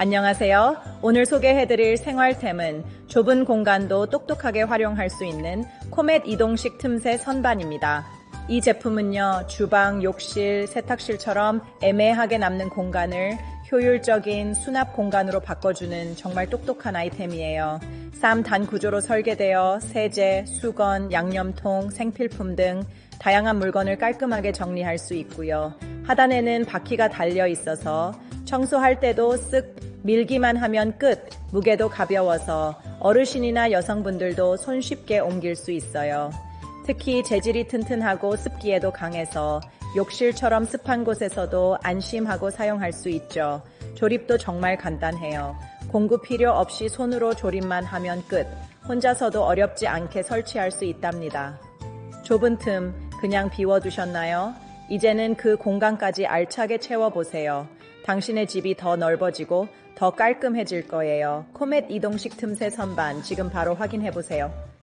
안녕하세요. 오늘 소개해드릴 생활템은 좁은 공간도 똑똑하게 활용할 수 있는 코멧 이동식 틈새 선반입니다. 이 제품은요, 주방, 욕실, 세탁실처럼 애매하게 남는 공간을 효율적인 수납 공간으로 바꿔주는 정말 똑똑한 아이템이에요. 3단 구조로 설계되어 세제, 수건, 양념통, 생필품 등 다양한 물건을 깔끔하게 정리할 수 있고요. 하단에는 바퀴가 달려 있어서 청소할 때도 쓱 밀기만 하면 끝. 무게도 가벼워서 어르신이나 여성분들도 손쉽게 옮길 수 있어요. 특히 재질이 튼튼하고 습기에도 강해서 욕실처럼 습한 곳에서도 안심하고 사용할 수 있죠. 조립도 정말 간단해요. 공구 필요 없이 손으로 조립만 하면 끝. 혼자서도 어렵지 않게 설치할 수 있답니다. 좁은 틈 그냥 비워두셨나요? 이제는 그 공간까지 알차게 채워보세요. 당신의 집이 더 넓어지고 더 깔끔해질 거예요. 코멧 이동식 틈새 선반 지금 바로 확인해보세요.